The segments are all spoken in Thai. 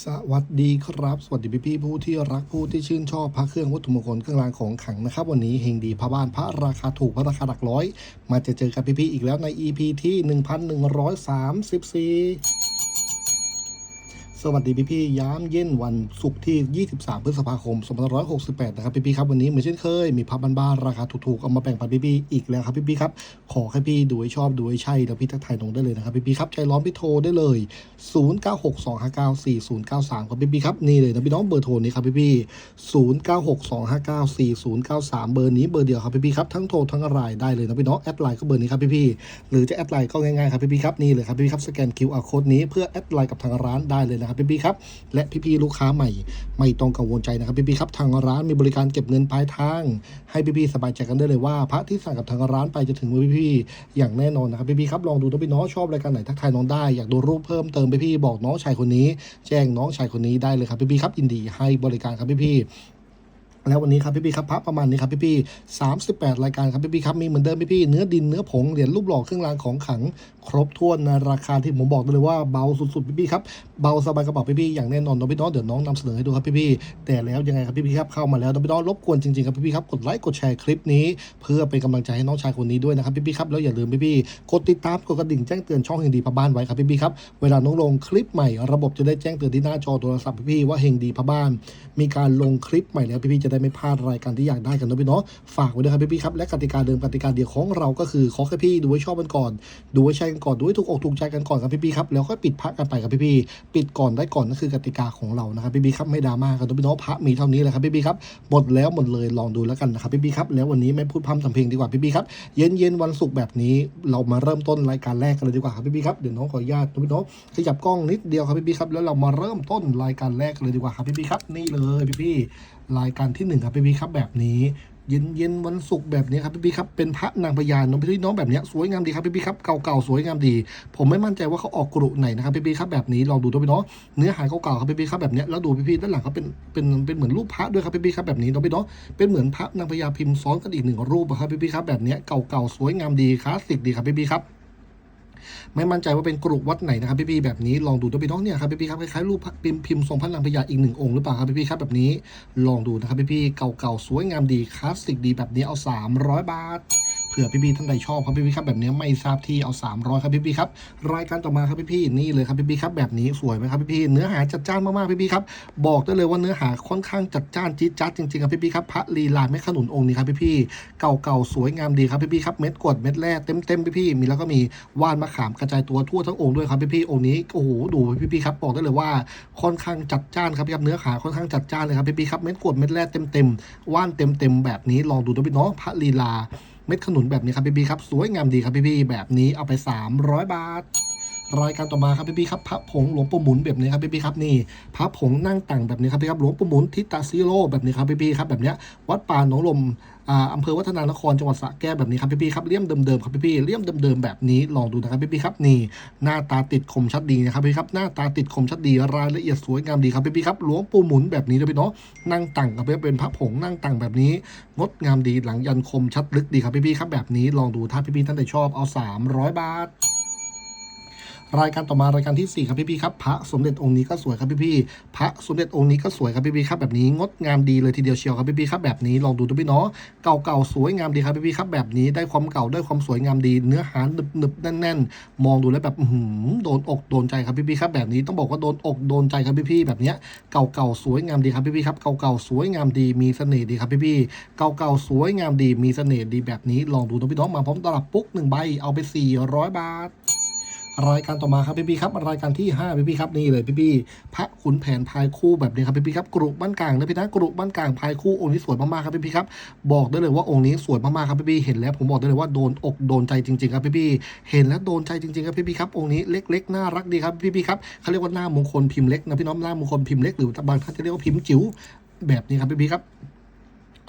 สวัสดีครับ สวัสดีพี่พี่ผู้ที่รักผู้ที่ชื่นชอบพระเครื่องวัตถุมงคลเครื่องรางของขลังนะครับ วันนี้เฮงดีพระบ้านพระราคาถูกพระราคาหลักร้อย มาเจอเจอกับพี่ๆอีกแล้วใน EP ที่ 1134 สวัสดีพี่ๆย้ำเย็นวันศุกร์ที่ 23 พฤษภาคม 2568 นะครับพี่ๆครับวันนี้เหมือนเช่นเคย มีพับบ้านๆราคาถูกๆ เอามาแบ่งปันพี่ๆอีกแล้วครับพี่ๆครับ ขอให้พี่ดูให้ชอบดูให้ใช่ แล้วพี่ทักทายน้องได้เลยนะครับพี่ๆครับ ใจร้อนพี่โทรได้เลย 0962594093 ครับพี่ๆครับ นี่เลยนะพี่น้องเบอร์โทรนี้ครับพี่ๆ0962594093 เบอร์นี้เบอร์เดียวครับพี่ๆครับทั้งโทรทั้งไลน์ได้เลยนะพี่น้องแอดไลน์ก็เบอร์นี้ครับพี่ๆหรือจะแอดไลน์ก็ง่ายๆครับพี่ๆครับนี่เลยครับพี่ๆครับสแกน QR code นี้เพื่อแอดไลน์กับทางร้านได้เลยนะครับพี่ๆครับ และพี่ๆลูกค้าใหม่ ไม่ต้องกังวลใจนะครับพี่ๆครับทางร้านมีบริการเก็บเงินปลายทาง ให้พี่ๆสบายใจกันได้เลยว่าพระที่สั่งกับทางร้านไปจะถึงมือพี่ๆอย่างแน่นอนนะครับพี่ๆครับลองดูตัวพี่น้องชอบรายการไหนทักทายน้องได้อยากดูรูปเพิ่มเติมพี่ๆบอกน้องชายคนนี้ แจ้งน้องชายคนนี้ได้เลยครับพี่ๆครับยินดีให้บริการครับพี่ๆ แล้ววันนี้ครับพี่ๆครับพระประมาณนี้ครับพี่ๆ38รายการครับพี่ๆครับมีเหมือนเดิมพี่ๆเนื้อดินเนื้อผงเหรียญรูปหล่อเครื่องรางของขลังครบถ้วนในราคาที่ผมบอกได้เลยว่าเบาสุดๆพี่ๆครับเบาสบายกระเป๋าพี่ๆอย่างแน่นอนน้องพี่น้องเดี๋ยวน้องนำเสนอให้ดูครับพี่ๆแต่แล้วยังไงครับพี่ๆครับเข้ามาแล้วน้องพี่น้องรบกวนจริงๆครับพี่ๆครับกดไลค์กดแชร์คลิปนี้ เพื่อเป็นกำลังใจให้น้องชายคนนี้ด้วยนะครับพี่ๆครับแล้วอย่าลืมพี่ๆกดติดตามกดกระดิ่งแจ้งเตือนช่องเฮงดีพะบ้านไว้ครับพี่ๆครับเวลาน้องลงคลิปใหม่ระบบจะได้แจ้งเตือนที่หน้าจอโทรศัพท์พี่ๆว่าเฮงดีพะบ้าน มีการลงคลิปใหม่แล้วพี่ๆจะได้ไม่พลาดรายการที่อยากได้กันนะพี่เนาะฝากไว้ด้วยครับพี่ๆครับและกติกาเดิมกติกาเดียวของเราก็คือขอแค่พี่ดูให้ชอบกันก่อน ดูให้ใช่กันก่อนดูให้ถูกอกถูกใจกันก่อนครับพี่ๆครับแล้วค่อยปิดพักกันไปครับพี่ๆปิดก่อนได้ก่อนนั่นคือกติกาของเรานะครับพี่ๆครับไม่ดราม่ากันนะพี่เนาะพระมีเท่านี้แหละครับพี่ๆครับหมดแล้วหมดเลยลองดูแล้วกันนะครับพี่ๆครับแล้ววันนี้ไม่พูดพร่ำทำเพลงดีกว่าพี่ๆครับเย็นเย็นๆวันศุกร์แบบนี้เรามาเริ่มต้นรายการแรกกันเลยดีกว่าครับพี่ๆครับเดี๋ยวน้องขออนุญาตนะพี่เนาะขยับกล้องนิดเดียวครับพี่ๆครับแล้วเรามาเริ่มต้นรายการแรกกันเลยดีกว่าครับพี่ๆครับนี่เลยพี่ๆรายการที่หนึ่งครับพี่ๆครับแบบนี้เย็นเย็นวันศุกร์แบบนี้ครับพี่ๆครับเป็นพระนางพญาน้องพี่น้องแบบนี้สวยงามดีครับพี่ๆครับเก่าๆสวยงามดี ผมไม่มั่นใจว่าเขาออกกรุไหนนะครับพี่ๆครับแบบนี้ลองดูด้วยพี่น้องเนื้อหาเก่าๆครับพี่ๆครับแบบนี้แล้วดูพี่ๆด้านหลังเขาเป็นเป็นเป็นเหมือนรูปพระด้วยครับพี่ๆครับแบบนี้น้องพี่น้องเป็นเหมือนพระนางพญาพิมพ์ซ้อนกันอีกหนึ่งรูปครับพี่ๆครับแบบนี้เก่าๆสวยงามดีคลาสสิกดีครับพี่ๆครับ ไม่มั่นใจว่าเป็นกรุวัดไหนนะครับพี่ๆแบบนี้ลองดูตัวพี่น้องเนี่ยครับพี่ๆครับคล้ายๆรูปพิมพ์พิมพ์ทรงพระนางพญาอีกหนึ่งองค์หรือเปล่าครับพี่ๆครับแบบนี้ลองดูนะครับพี่ๆเก่าๆสวยงามดีคลาสสิกดีแบบนี้เอา 300 บาท เผื่อพี่ๆท่านใดชอบครับพี่ๆครับแบบนี้ไม่ทราบที่เอา 300 ครับพี่ๆครับรายการต่อมาครับพี่ๆนี่เลยครับพี่ๆครับแบบนี้สวยไหมครับพี่ๆเนื้อหาจัดจ้านมากๆพี่ๆครับบอกได้เลยว่าเนื้อหาค่อนข้างจัดจ้านจี๊ดจ๊าดจริงๆครับพี่ๆครับพระลีลาแม่ขนุนองค์นี้ครับพี่ๆเก่าๆสวยงามดีครับพี่ๆครับเม็ดกดเม็ดแร่เต็มๆพี่ๆมีแล้วก็มีว่านมะขามกระจายตัวทั่วทั้งองค์ด้วยครับพี่ๆองค์นี้โอ้โหดูพี่ๆครับบอกได้เลยว่าค่อนข้างจัดจ้านครับพี่ครับเนื้อหาค่อนข้างจัดจ้านเลยครับพี่ๆครับเม็ดกดเม็ดแร่เต็มๆว่านเต็มๆแบบนี้ลองดูนะพี่เน้องพระลีลา เม็ดขนุนแบบนี้ครับพี่ๆครับ สวยงามดีครับพี่ๆแบบนี้เอาไป 300 บาท รายการต่อมาครับพี่ๆครับพระผงหลวงปู่หมุนแบบนี้ครับพี่ๆครับนี่พระผงนั่งแต่งแบบนี้ครับพี่ครับหลวงปู่หมุนทิตาซิโร่แบบนี้ครับพี่ๆครับแบบเนี้ยวัดป่าหนองลมอ่าอำเภอวัฒนานครจังหวัดสระแก้วแบบนี้ครับพี่ๆครับเลี่ยมเดิมๆครับพี่ๆเลี่ยมเดิมๆแบบนี้ลองดูนะครับพี่ๆครับนี่หน้าตาติดคมชัดดีนะครับพี่ครับหน้าตาติดคมชัดดีรายละเอียดสวยงามดีครับพี่ๆครับหลวงปู่หมุนแบบนี้เลยพี่เนาะนั่งแต่งกับเป็นพระผงนั่งแต่งแบบนี้งดงามดีหลังยันคมชัดลึกดีครับพี่ๆครับแบบนี้ลองดูถ้าพี่ๆท่านใดชอบเอา 300 บาท รายการต่อมารายการที่ 4 ครับพี่ๆครับพระสมเด็จองค์นี้ก็สวยครับพี่ๆพระสมเด็จองค์นี้ก็สวยครับพี่ๆครับแบบนี้งดงามดีเลยทีเดียวเชียวครับพี่ๆครับแบบนี้ลองดูดูพี่เนาะเก่าๆสวยงามดีครับพี่ๆครับแบบนี้ได้ความเก่าได้ความสวยงามดีเนื้อหาหนึบๆแน่น ๆ มองดูแล้วแบบหือโดนอกโดนใจครับพี่ๆครับแบบนี้ต้องบอกว่าโดนอกโดนใจครับพี่ๆแบบเนี้ยเก่าๆสวยงามดีครับพี่ๆครับเก่าๆสวยงามดีมีเสน่ห์ดีครับพี่ๆเก่าๆสวยงามดีมีเสน่ห์ดีแบบนี้ลองดูนะพี่น้องมาพร้อมตลับปุ๊กหนึ่งใบเอาไป 400 บาท รายการต่อมาครับพี่พี่ครับรายการที่5พี่พี่ครับนี่เลยพี่พี่พระขุนแผนพายคู่แบบนี้ครับพี่พี่ครับกรุบ้านกลางนะพี่นะกรุบ้านกลางพายคู่องค์นี้สวยมากๆครับพี่พี่ครับบอกได้เลยว่าองค์นี้สวยมากๆครับพี่พี่เห็นแล้วผมบอกได้เลยว่าโดนอกโดนใจจริงๆครับพี่พี่เห็นแล้วโดนใจจริงๆครับพี่พี่ครับองค์นี้เล็กๆน่ารักดีครับพี่พี่ครับเขาเรียกว่าหน้ามงคลพิมพ์เล็กนะพี่น้องหน้ามงคลพิมพ์เล็กหรือบางท่านจะเรียกว่าพิมพ์จิ๋วแบบนี้ครับพี่พี่ครับ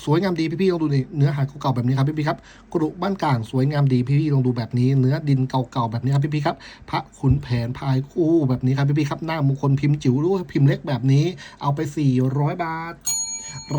สวยงามดีพี่ๆลองดูนี่เนื้อหาเก่าๆแบบนี้ครับพี่ๆครับกรุบ้านกลางสวยงามดีพี่ๆลองดูแบบนี้ เนื้อดินเก่าๆแบบนี้ครับพี่ๆครับ พระขุนแผนพายคู่แบบนี้ครับพี่ๆครับหน้ามงคลพิมพ์จิ๋วหรือว่าพิมพ์เล็กแบบนี้ เอาไป 400 บาท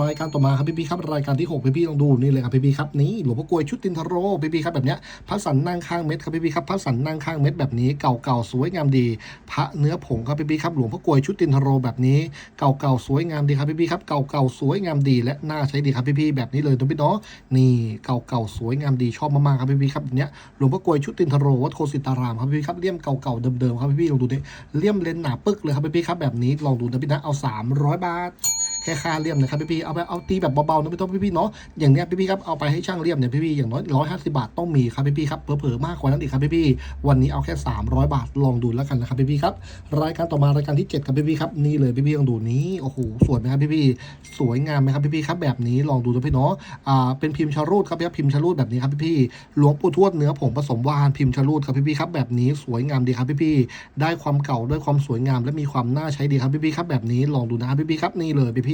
รายการต่อมาครับพี่พี่ครับรายการที่6พี่พี่ลองดูนี่เลยครับพี่พี่ครับนี่หลวงพ่อกลวยชุดตินทโรพี่พี่ครับแบบเนี้ยพระสันนั่งข้างเม็ดครับพี่พี่ครับพระสันนั่งข้างเม็ดแบบนี้เก่าๆสวยงามดี พระเนื้อผงครับพี่พี่ครับหลวงพ่อกลวยชุดตินทโรแบบนี้เก่าๆสวยงามดีครับพี่พี่ครับเก่าๆสวยงามดีและน่าใช้ดีครับพี่พี่แบบนี้เลยทุกพี่เนาะนี่เก่าๆสวยงามดีชอบมากๆครับพี่พี่ครับเนี้ยหลวงพ่อกลวยชุดตินทโรวัดโคสิตารามครับพี่พี่ครับเลี่ยมเก่าๆเดิมๆครับพี่พี่ลองดูดิเลี่ยมเลนหนาปึ๊กเลยครับพี่พี่ครับแบบนี้ลองดูนะพี่นะเอา 300 บาท แค่ค่าเลี่ยมนะครับพี่ๆเอาไปเอาตีแบบเบาๆนะไม่ต้องพี่ๆเนาะอย่างเนี้ยพี่ๆครับเอาไปให้ช่างเลี่ยมเนี่ยพี่ๆอย่างน้อยร้อยห้าสิบาทต้องมีครับพี่ๆครับเผลอๆมากกว่านั้นอีกครับพี่ๆวันนี้เอาแค่300บาทลองดูแล้วกันนะครับพี่ๆครับรายการต่อมารายการที่7ครับพี่ๆครับนี่เลยพี่ๆลองดูนี้โอ้โหสวยไหมครับพี่ๆสวยงามไหมครับพี่ๆครับแบบนี้ลองดูนะพี่เนาะอ่าเป็นพิมพ์ชารูดครับพี่พิมพ์ชารูดแบบนี้ครับพี่ๆหลวงปู่ทวดเนื้อผงผสมวานพิมพ์ชารูดครับพี่ๆครับแบบนี้สวยงามดีครับพี่ๆได้ความเก่าด้วยความสวยงามและมีความน่าใช้ดีครับพี่ๆครับแบบนี้ลองดูนะครับพี่ๆครับนี่เลยพี่ๆ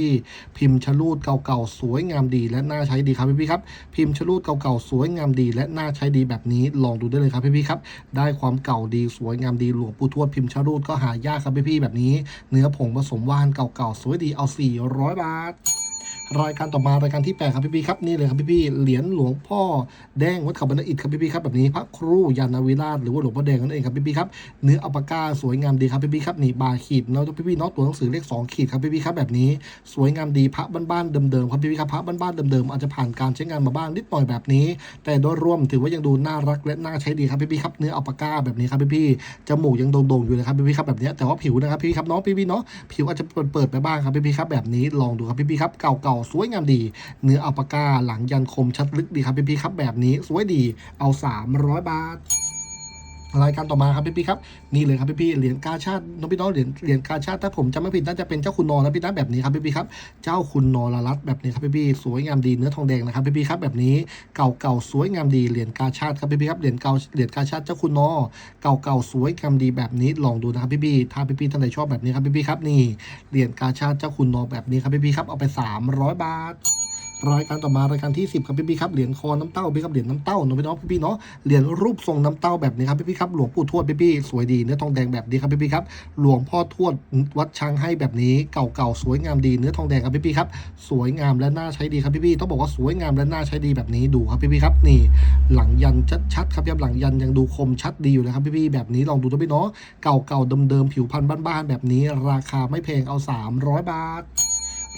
พิมพ์ชลูดเก่าๆสวยงามดีและน่าใช้ดีครับพี่ๆครับพิมพ์ชลูดเก่าๆสวยงามดี และน่าใช้ดีแบบนี้ลองดูได้เลยครับพี่ๆครับได้ความเก่าดีสวยงามดีหลวงปู่ทวดพิมพ์ชลูดก็หายากครับพี่ๆแบบนี้ เนื้อผงผสมว่านเก่าๆสวยดีเอา 400 บาท รายการต่อมารายการที่8ครับพี่ๆครับนี่เลยครับพี่ๆเหรียญหลวงพ่อแดงวัดเขาบรรณอิฐครับพี่ๆครับแบบนี้พระครูยานาวิราชหรือว่าหลวงพ่อแดงนั่นเองครับพี่ๆครับเนื้ออัปากาสวยงามดีครับพี่ๆครับนี่บาขีดแล้วพี่ๆเนาะตัวหนังสือเลข2ขีดครับพี่ๆครับแบบนี้ สวยงามดีพระบ้านๆเดิมๆครับพี่ๆครับพระบ้านๆเดิมๆอาจจะผ่านการใช้งานมาบ้างนิดหน่อยแบบนี้ แต่โดยรวมถือว่ายังดูน่ารักและน่าใช้ดีครับพี่ๆครับเนื้ออัปากาแบบนี้ครับพี่ๆจมูกยังโด่งๆอยู่เลยครับพี่ๆครับแบบนี้แต่ว่าผิวนะครับพี่ๆครับเนาะพี่ๆเนาะผิวอาจจะเปิดๆไปบ้างครับพี่ๆครับแบบนี้ลองดูครับพี่ๆครับเก่าสวยงามดี เนื้ออัลปาก้าหลังยันคมชัดลึกดีครับพี่ๆครับแบบนี้สวยดีเอา 300 บาท รายการต่อมาครับพี่ๆครับนี่เลยครับพี่ๆเหรียญกาชาติน้องพี่น้องเหรียญเหรียญกาชาติถ้าผมจำไม่ผิดน่าจะเป็นเจ้าคุณนอนะพี่นะแบบนี้ครับพี่ๆครับเจ้าคุณนอรรัตแบบนี้ครับพี่ๆสวยงามดีเนื้อทองแดงนะครับพี่ๆครับแบบนี้เก่าๆสวยงามดีเหรียญกาชาติครับพี่ๆครับเหรียญเก่าเหรียญกาชาติเจ้าคุณนอเก่าๆสวยงามดีแบบนี้ลองดูนะครับพี่ๆถ้าพี่ๆท่านใดชอบแบบนี้ครับพี่ๆครับนี่เหรียญกาชาติเจ้าคุณนอแบบนี้ครับพี่ๆครับเอาไป 300 บาท รายการต่อมารายการที่ 10ครับพี่ๆครับเหรียญคอน้ำเต้าพี่ครับเหรียญน้ำเต้าเนาะพี่น้องพี่ๆเนาะเหรียญรูปทรงน้ำเต้าแบบนี้ครับพี่ๆครับหลวงปู่ทวดพี่ๆสวยดีเนื้อทองแดงแบบนี้ครับพี่ๆครับหลวงพ่อทวดวัดช้างให้แบบนี้เก่าๆสวยงามดีเนื้อทองแดงครับพี่ๆครับสวยงามและน่าใช้ดีครับพี่ๆต้องบอกว่าสวยงามและน่าใช้ดีแบบนี้ดูครับพี่ๆครับนี่หลังยันชัดๆครับพี่ครับหลังยันยังดูคมชัดดีอยู่เลยครับพี่ๆแบบนี้ลองดูตัวพี่เนาะเก่าๆเดิมๆผิวพรรณบ้านๆแบบนี้ ราคาไม่แพงเอา 300 บาท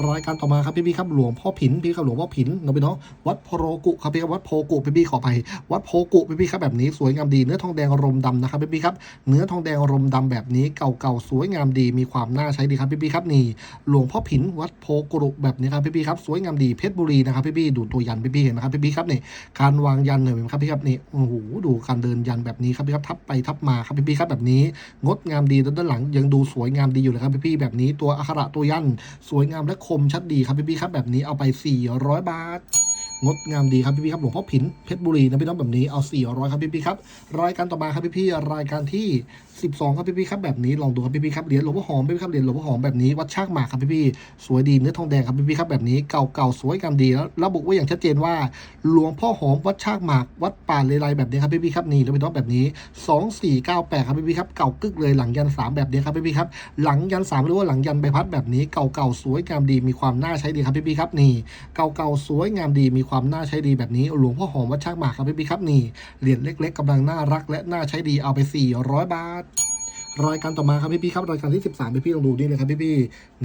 รายการต่อมาครับพี่พี่ครับหลวงพ่อผินพี่ครับหลวงพ่อผินเนาะพี่เนาะวัดโพรกุครับพี่ครับวัดโพกุพี่พี่ขอไปวัดโพกุพี่พี่ครับแบบนี้สวยงามดีเนื้อทองแดงอารมณ์ดำนะครับพี่พี่ครับเนื้อทองแดงอารมณ์ดำแบบนี้เก่าๆสวยงามดีมีความน่าใช้ดีครับพี่พี่ครับนี่หลวงพ่อผินวัดโพกุรุแบบนี้ครับพี่พี่ครับสวยงามดีเพชรบุรีนะครับพี่พี่ดูตัวยันพี่พี่เห็นไหมครับพี่พี่ครับนี่การวางยันเห็นไหมครับพี่ครับนี่โอ้โหดูการเดินยันแบบนี้ครับพี่ครับทับไปทับมาครับพี่พี่ครับแบบนี้งดงามดีด้านหลังยังดูสวยงามดีอยู่เลยครับพี่พี่แบบนี้ตัวอักขระตัวยันสวยงามและคมชัดดีครับพี่พี่ครับแบบนี้เอาไป 400 บาท งดงามดีครับพี่ๆครับหลวงพ่อผินเพชรบุรีนะพี่น้องแบบนี้เอา 400 ครับพี่ๆครับรายการต่อมาครับพี่ๆรายการที่12 ครับพี่ๆครับแบบนี้ลองดูครับพี่ๆครับเหรียญหลวงพ่อหอมพี่ๆครับเหรียญหลวงพ่อหอมแบบนี้วัดชากหมากครับพี่ๆสวยดีเนื้อทองแดงครับพี่ๆครับแบบนี้เก่าๆสวยงามดีแล้วระบุไว้อย่างชัดเจนว่าหลวงพ่อหอมวัดชากหมากวัดป่าเลไลแบบนี้ครับพี่ๆครับนี่แล้วพี่น้องแบบนี้ 2498ครับพี่ๆครับเก่ากึกเลยหลังยันสามแบบนี้ครับพี่ๆครับหลังยันสามหรือว่าหลังยันใบพัดแบบนี้เก่าๆสวยงามดีมีความน่าใช้ดีครับพี่ๆครับนี่เก่าๆสวยงามดีมีความน่าใช้ดีแบบนี้หลวงพ่อหอมวัดชากหมากครับพี่ๆครับนี่เหรียญเล็ก ๆกำลังน่ารักและน่าใช้ดีเอาไป 400 บาท รายการต่อมาครับพี่พี่ครับรายการที่ 13พี่พี่ลองดูนี่เลยครับพี่พี่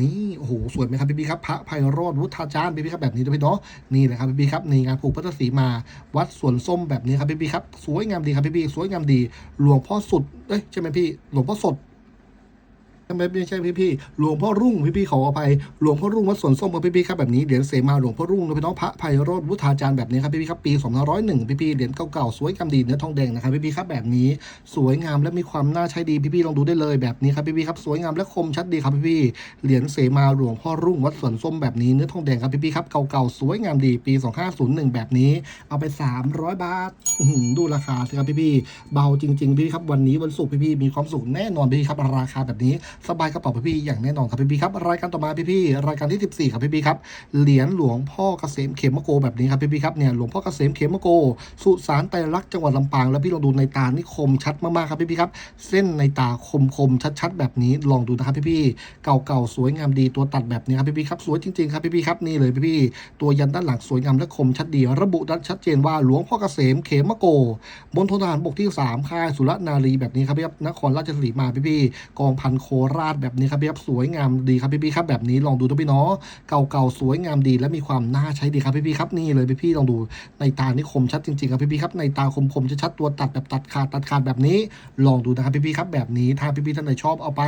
นี่โอ้โหสวยไหมครับพี่พี่ครับพระไพโรธวุฒาจารย์พี่ๆครับแบบนี้นะพี่เนาะนี่แหละครับพี่พี่ครับนี่งานผูกพัทศีมา วัดสวนส้มแบบนี้ครับพี่พี่ครับสวยงามดีครับพี่พี่สวยงามดี หลวงพ่อสุดเอ้ยใช่ไหมพี่หลวงพ่อสด ไมไม่ใช่พี่พี่หลวงพ่อรุ่งพี่พี่ขออภัยหลวงพ่อรุ่งวัดสวนส้มพี่พี่ครับแบบนี้เหรียญเสมาหลวงพ่อรุ่งนะพี่น้องพระไพโรธวุฒาจารย์แบบนี้ครับพี่พี่ครับปี2501พี่พี่เหรียญเก่าๆสวยงามดีเนื้อทองแดงนะครับพี่พี่ครับแบบนี้สวยงามและมีความน่าใช้ดีพี่พี่ลองดูได้เลยแบบนี้ครับพี่พี่ครับสวยงามและคมชัดดีครับพี่พี่เหรียญเสมาหลวงพ่อรุ่งวัดสวนส้มแบบนี้เนื้อทองแดงครับพี่พี่ครับเก่าๆสวยงามดีปี 2501 แบบนี้ เอาไป 300 บาทอื้อหือดูราคาสิครับพี่พี่เบาจริง ๆ พี่ครับวันนี้วันศุกร์พี่พี่มีความสุขแน่นอนพี่ครับราคาแบบนี้สบายกระเป๋าพี่ๆอย่างแน่นอนครับพี่ๆครับรายการต่อมาพี่ๆรายการที่ 14ครับพี่ๆครับเหรียญหลวงพ่อเกษมเขมโกแบบนี้ครับพี่ๆครับเนี่ยหลวงพ่อเกษมเขมโก สุสานไตรลักษณ์จังหวัดลำปางแล้วพี่ลองดูในตานี่คมชัดมากๆครับพี่ๆครับเส้นในตาคมคมๆชัดๆ แบบนี้ลองดูนะครับพี่ๆเก่าๆสวยงามดีตัวตัดแบบนี้ครับพี่ๆครับสวยจริงๆครับพี่ๆครับนี่เลยพี่ๆตัวยันด้านหลังสวยงามและคมชัดดี ระบุชัดเจนว่าหลวงพ่อเกษมเขมโกมณฑลทหารบกที่ 3 ค่ายสุรนารีแบบนี้ครับพี่ครับนครราชสีมาพี่ๆกองพันโคราชแบบนี้ครับพี่ครับสวยงามดีครับพี่ๆครับแบบนี้ลองดูตัวพี่เนาะเก่าๆสวยงามดีและมีความน่าใช้ดีครับพี่ๆครับนี่เลยพี่ๆลองดูในตานี่คมชัดจริงๆครับพี่ๆครับในตาคมๆชัดตัวตัดแบบตัดขาดตัดขาดแบบนี้ ลองดูนะครับพี่ๆครับแบบนี้ถ้าพี่ๆท่านไหนชอบเอาไป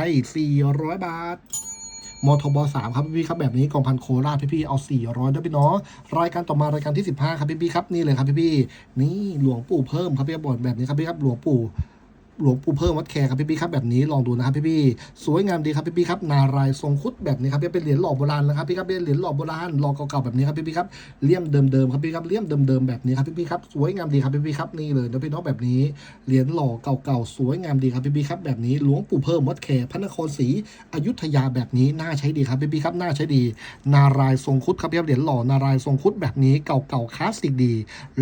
400 บาทมทบสามครับพี่ๆครับแบบนี้กองพันโคราชพี่ๆเอา 400ด้วยพี่เนาะรายการต่อมารายการที่ 15 ครับพี่ๆครับนี่เลยครับพี่ๆนี่หลวงปู่เพิ่มครับพี่ๆบทแบบนี้ครับพี่ครับหลวงปู่ หลวงปู่เพิ่มวัดแคร์ครับพี่ๆครับแบบนี้ลองดูนะครับพี่ๆสวยงามดีครับพี่ๆครับนารายทรงคุดแบบนี้ครับเป็นเหรียญหล่อโบราณนะครับพี่ครับเป็นเหรียญหล่อโบราณหล่อเก่าๆแบบนี้ครับพี่ๆครับเลี่ยมเดิมๆครับพี่ครับเลี่ยมเดิมๆแบบนี้ครับพี่ๆครับสวยงามดีครับพี่ๆครับนี่เลยนะพี่น้องแบบนี้เหรียญหล่อเก่าๆสวยงามดีครับพี่ๆครับแบบนี้หลวงปู่เพิ่มวัดแคร์พระนครศรีอยุธยาแบบนี้น่าใช้ดีครับพี่ๆครับน่าใช้ดี นารายทรงคุดครับพี่ครับเหรียญหล่อนารายทรงคุดแบบนี้เก่าๆคลาสสิกดี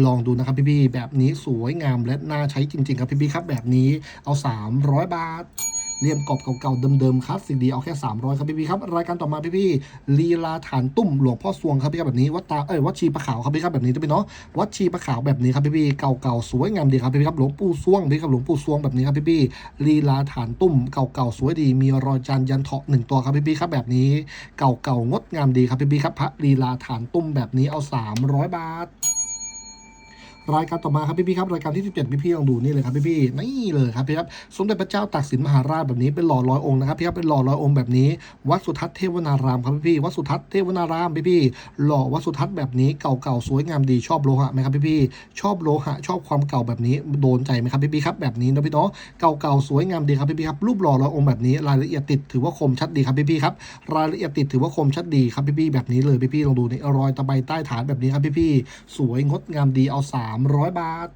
ลองดูนะครับพี่ๆแบบนี้สวยงามและน่าใช้จริงๆครับพี่ๆครับแบบนี้เอา 300 บาทเรียมกรอบเก่าๆเดิมๆคลาสสิกดีเอาแค่ 300 ครับพี่ๆครับรายการต่อมาพี่ๆลีลาฐานตุ้มหลวงพ่อสวงครับพี่ครับแบบนี้วัดตาเอ้ยวัดชีปะขาวครับพี่ครับแบบนี้จะเป็นเนาะวัดชีปะขาวแบบนี้ครับพี่ๆเก่าๆสวยงามดีครับพี่ๆครับหลวงปู่สวงพี่ครับหลวงปู่สวงแบบนี้ครับพี่ๆลีลาฐานตุ้มเก่าๆสวยดี มีรอยจานยันเถาะหนึ่งตัวครับพี่ๆครับแบบนี้เก่าๆงดงามดีครับพี่ๆครับพระลีลาฐานตุ้มแบบนี้เอา 300 บาท รายการต่อมาครับพี่ๆครับรายการที่ 17พี่ๆลองดูนี่เลยครับพี่ๆนี่เลยครับพี่ครับสมเด็จพระเจ้าตากสินมหาราชแบบนี้เป็นหล่อร้อยองค์นะครับพี่ครับเป็นหล่อร้อยองค์แบบนี้ วัดสุทัศน์เทวนารามครับพี่ๆวัดสุทัศน์เทวนารามพี่ๆหล่อวัดสุทัศน์แบบนี้เก่าๆสวยงามดีชอบโลหะไหมครับพี่ๆชอบโลหะ ชอบความเก่าแบบนี้โดนใจไหมครับพี่ๆครับแบบนี้นะพี่เนาะเก่าๆสวยงามดีครับพี่ๆครับรูปหล่อร้อยองค์แบบนี้รายละเอียดติดถือว่าคมชัดดีครับพี่ๆครับรายละเอียดติดถือว่าคมชัดดีครับพี่ๆแบบนี้เลยพี่ๆลองดูนี่รอยตะไบใต้ฐานแบบนี้ครับพี่ๆสวยงดงามดีเอา300 บาท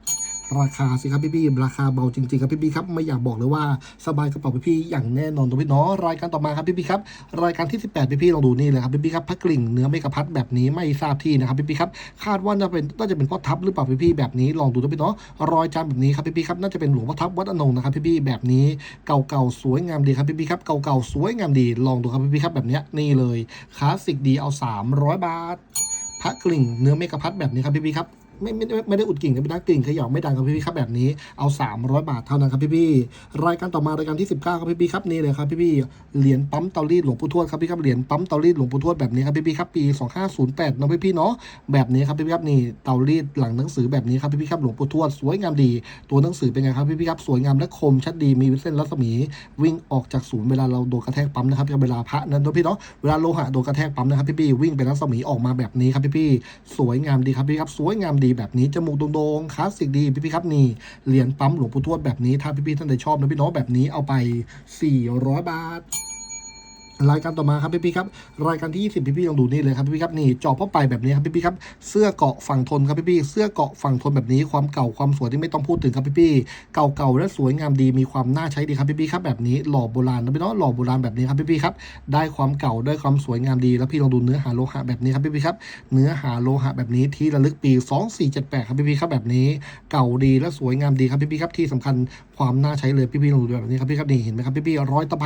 ราคาสิครับพี่ๆราคาเบาจริงๆครับพี่ๆครับไม่อยากบอกเลยว่าสบายกระเป๋าพี่ๆอย่างแน่นอนตัวพี่เนาะรายการต่อมาครับพี่ๆครับรายการที่ 18พี่ๆลองดูนี่เลยครับพี่ๆครับพระกลิ่งเนื้อเมกะพัดแบบนี้ไม่ทราบที่นะครับพี่ๆครับคาดว่าน่าเป็นน่าจะเป็นพ่อทับหรือเปล่าพี่ๆแบบนี้ลองดูตัวพี่เนาะรอยจานแบบนี้ครับพี่ๆครับน่าจะเป็นหลวงพ่อทับวัดอนงนะครับพี่ๆแบบนี้เก่าๆสวยงามดีครับพี่ๆครับเก่าๆสวยงามดีลองดูครับพี่ๆครับแบบนี้นี่เลยคลาสสิกดีเอา 300 บาทพระกลิ่งเนื้อเมกะพัดแบบนี้ครับพี่ๆครับ ไม่ไม่ไม่ได้อุดกิ่งนะพี่นะกิ่งเขย่าไม่ดังครับพี่ๆครับแบบนี้เอา 300 บาทเท่านั้นครับพี่ๆรายการต่อมารายการที่ 19ครับพี่ๆครับนี่เลยครับพี่ๆเหรียญปั๊มเตารีดหลวงปู่ทวดครับพี่ครับเหรียญปั๊มเตารีดหลวงปู่ทวดแบบนี้ครับพี่ๆครับปี 2508นะพี่ๆเนาะแบบนี้ครับพี่ๆครับนี่เตารีดหลังหนังสือแบบนี้ครับพี่ๆครับหลวงปู่ทวดสวยงามดี ตัวหนังสือเป็นไงครับพี่ๆครับสวยงามและคมชัดดีมีเส้นรัศมี วิ่งออกจากศูนย์เวลาเราโดนกระแทกปั๊มนะครับเวลาพระนั้นพี่เนาะเวลาโลหะโดนกระแทกปั๊มนะครับพี่ๆวิ่งเป็นรัศมีออกมาแบบนี้ครับพี่ๆสวยงามดีครับพี่ครับสวยงามดีแบบนี้จมูกโด่งๆคลาสสิกดีพี่ๆครับนี่เหรียญปั๊มหลวงปู่ทวดแบบนี้ถ้าพี่ๆท่านใดชอบนะพี่น้องแบบนี้เอาไป 400 บาท รายการต่อมาครับพี่ๆครับรายการที่ 20 พี่ๆลองดูนี่เลยครับพี่ๆครับนี่จอบพ่อไปแบบนี้ครับพี่ๆครับเสื้อเกาะฝั่งทนครับพี่ๆเสื้อเกาะฝั่งทนแบบนี้ความเก่าความสวยที่ไม่ต้องพูดถึงครับพี่ๆเก่าๆและสวยงามดีมีความน่าใช้ดีครับพี่ๆครับแบบนี้หล่อโบราณนะพี่เนาะหล่อโบราณแบบนี้ครับพี่ๆครับได้ความเก่าได้ความสวยงามดี แล้วพี่ลองดูเนื้อหาโลหะแบบนี้ครับพี่ๆครับเนื้อหาโลหะแบบนี้ที่ระลึกปี 2478ครับพี่ๆครับแบบนี้เก่าดีและสวยงามดีครับพี่ๆครับที่สำคัญความน่าใช้เลยพี่ๆลองดูแบบนี้ครับพี่ครับนี่เห็นไหมครับพี่ๆรอยตะไบ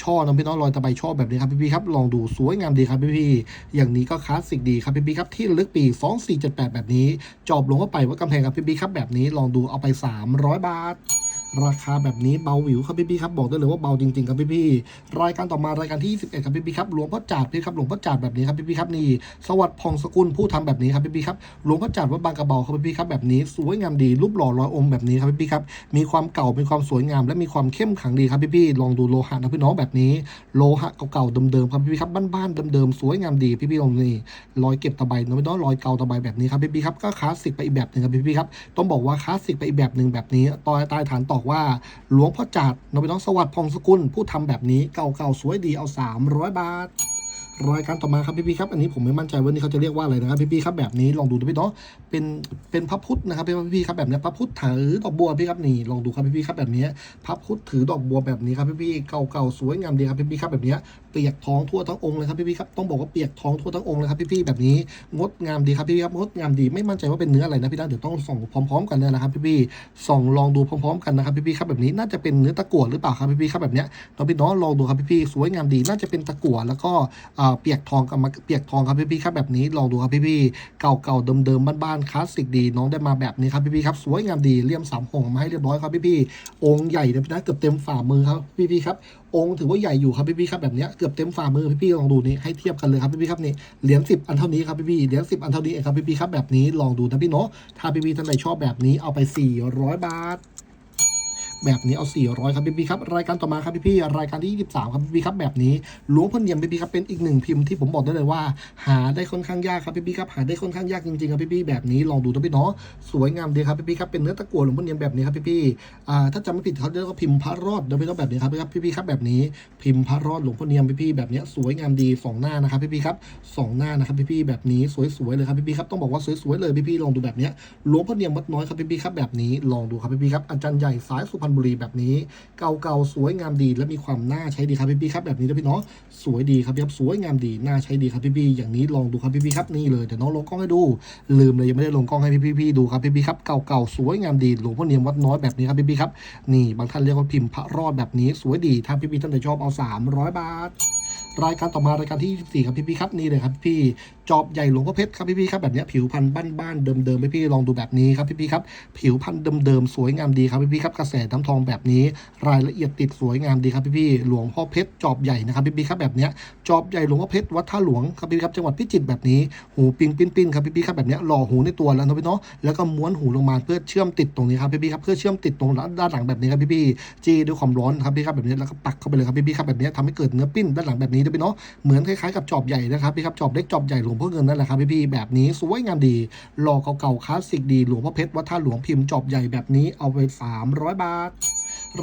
ช่อนะพี่น้องรอยตะไบช่อแบบนี้ครับพี่ๆครับลองดูสวยงามดีครับพี่ๆอย่างนี้ก็คลาสสิกดีครับพี่ๆครับที่ลึกปี2478 แบบนี้ จอบลงเข้าไปว่ากำแพงครับพี่ๆครับแบบนี้ลองดูเอาไป 300 บาท ราคาแบบนี้เบาหวิวครับพี่ๆครับบอกได้เลยว่าเบาจริงๆครับพี่ๆรายการต่อมารายการที่21ครับพี่ๆครับหลวงพ่อจาดพี่ครับหลวงพ่อจาดแบบนี้ครับพี่ๆครับนี่สวัสดิ์พองสกุลผู้ทำแบบนี้ครับพี่ๆครับหลวงพ่อจาดวัดบางกระเบาครับพี่ๆครับแบบนี้สวยงามดีรูปหล่อร้อยองค์แบบนี้ครับพี่ๆครับมีความเก่ามีความสวยงาม และมีความเข้มขังดีครับพี่ๆลองดูโลหะนะพี่น้องแบบนี้ โลหะเก่าๆเดิมๆครับพี่ๆครับบ้านๆเดิมๆสวยงามดีพี่ๆลองนี่รอยเก็บตะไบนะพี่น้องรอยเก่าตะไบแบบนี้ครับพี่ๆครับก็คลาสสิกไปอีกแบบหนึ่งครับพี่ๆครับต้องบอกว่าคลาสสิกไปอีกแบบหนึ่งแบบนี้ตอใต้ฐานตอกว่าหลวงพ่อจัดนพี่น้องสวัสดิ์พองสกุลผู้ทำแบบนี้เก่าๆสวยดีเอา 300 บาท รายการต่อมาครับพี่พี่ครับอันนี้ผมไม่มั่นใจว่านี่เขาจะเรียกว่าอะไรนะครับพี่พี่ครับแบบนี้ลองดูนะพี่เนาะเป็นเป็นพระพุทธนะครับพี่พี่ครับแบบนี้พระพุทธถือดอกบัวพี่ครับนี่ลองดูครับพี่พี่ครับแบบนี้พระพุทธถือดอกบัวแบบนี้ครับพี่พี่เก่าๆสวยงามดีครับพี่พี่ครับแบบนี้เปียกท้องทั่วทั้งองค์เลยครับพี่พี่ครับต้องบอกว่าเปียกท้องทั่วทั้งองค์เลยครับพี่พี่แบบนี้งดงามดีครับพี่พี่ครับงดงามดีไม่มั่นใจว่าเป็นเนื้ออะไรนะพี่นะเดี๋ยวต้องส่องพร้อม ๆ กันเลยนะครับพี่พี่ส่องลองดูพร้อม ๆ กันนะครับพี่พี่ครับแบบนี้น่าจะเป็นเนื้อตะกั่วหรือเปล่าครับพี่พี่ครับแบบนี้เราพี่น้องลองดูครับพี่พี่สวยงามดีน่าจะเป็นตะกั่วแล้วก็อ่าเปียกทองกับมาเปียกทองครับพี่พี่ๆครับแบบนี้ลองดูครับพี่พี่ๆเก่าๆเดิมๆบ้านๆคลาสสิกดีน้องได้มาแบบนี้ครับพี่พี่ๆครับสวยงามดีเลี่ยมสามหงมาให้เรียบร้อยครับพี่พี่ๆองค์ใหญ่เลยนะเกือบเต็มฝ่ามือครับพี่พี่ๆครับองค์ถือว่าใหญ่อยู่ครับพี่พี่ๆครับแบบนี้เกือบเต็มฝ่ามือพี่พี่ๆลองดูนี่ให้เทียบกันเลยครับพี่พี่ๆครับนี่เหรียญสิบอันเท่านี้ครับพี่พี่ๆเหรียญสิบอันเท่านี้เองครับพี่พี่ๆครับแบบนี้ลองดูนะพี่เนาะถ้าพี่พี่ๆท่านใดชอบแบบนี้เอาไป 400 บาท แบบนี้เอา 400 ครับพี่พี่ครับ รายการต่อมาครับพี่พี่รายการที่ 23 ครับพี่พี่ครับแบบนี้หลวงพ่อเนียมพี่พี่ครับเป็นอีกหนึ่งพิมพ์ที่ผมบอกได้เลยว่า หาได้ค่อนข้างยากครับพี่พี่ครับหาได้ค่อนข้างยากจริงๆครับพี่พี่แบบนี้ลองดูนะพี่เนาะสวยงามดีครับพี่พี่ครับเป็นเนื้อตะกั่วหลวงพ่อเนียมแบบนี้ครับพี่พี่อ่าถ้าจำไม่ผิดเขาเรียกว่าพิมพ์พระรอดเดี๋ยวพี่ต้องแบบนี้ครับพี่ครับพี่พี่ครับแบบนี้พิมพ์พระรอดหลวงพ่อเนียมพี่พี่แบบนี้สวยงามดีสองหน้านะครับพี่พี่ครับสองหน้านะครับพี่พี่แบบนี้สวยๆเลยครับพี่พี่ครับต้องบอกว่าสวยๆเลยพี่พี่ลองดูแบบนี้หลวงพ่อเนียมวัดน้อยครับพี่พี่ครับแบบนี้ลองดูครับพี่พี่ครับอาจารย์ใหญ่สายสุพรรบุรีแบบนี้ เก่าๆสวยงามดี และมีความน่าใช้ดีครับพี่พี่ครับแบบนี้นะพี่เนาะสวยดีครับพี่ครับสวยงามดีน่าใช้ดีครับพี่พี่อย่างนี้ลองดูครับพี่พี่ครับนี่เลยเดี๋ยวน้องลงกล้องให้ดู ลืมเลยยังไม่ได้ลงกล้องให้พี่พี่ๆดูครับพี่พี่ครับเก่าๆสวยงามดีหลวงพ่อเนียมวัดน้อยแบบนี้ครับพี่พี่ครับนี่บางท่านเรียกว่าพิมพ์พระรอดแบบนี้สวยดีถ้าพี่พี่ท่านใดชอบเอา 300 บาท รายการต่อมารายการที่ 24 ครับพี่พี่ครับนี่เลยครับพี่จอบใหญ่หลวงพ่อเพชรครับพี่พี่ครับแบบนี้ผิวพันธุ์บ้านๆเดิมๆพี่พี่ลองดูแบบนี้ครับพี่พี่ครับผิวพันธุ์เดิมๆสวยงามดีครับพี่พี่ครับกระแสน้ำทองแบบนี้ รายละเอียดติดสวยงามดีครับพี่พี่หลวงพ่อเพชรจอบใหญ่นะครับพี่พี่ครับแบบนี้จอบใหญ่หลวงพ่อเพชรวัดท่าหลวงครับพี่พี่ครับจังหวัดพิจิตรแบบนี้หูปิ้งปิ้นปิ้นครับพี่พี่ครับแบบนี้หล่อหูในตัวแล้วนะพี่เนาะแล้วก็ม้วนหูลงมาเพื่อเชื่อมติดตรงนี้ครับพี่พี่ครับเพื่อเชื่อมติดตรงด้านหลังแบบนี้ครับพี่พี่จี้ด้วยความร้อนครับพี่ครับแบบนี้แล้วก็ปักเข้าไปเลยครับพี่พี่ครับแบบนี้ทำให้เกิดเนื้อปิ้นด้านหลังแบบนี้จะเป็นเนาะเหมือนคล้ายๆกับจอบใหญ่นะครับพี่ครับจอบเล็กจอบใหญ่หลวงพ่อเงินนั่นแหละครับพี่ๆแบบนี้สวยงามดีหล่อเก่าๆคลาสสิกดีหลวงพ่อเพชรวัดท่าหลวงพิมพ์จอบใหญ่แบบนี้เอาไป 300 บาท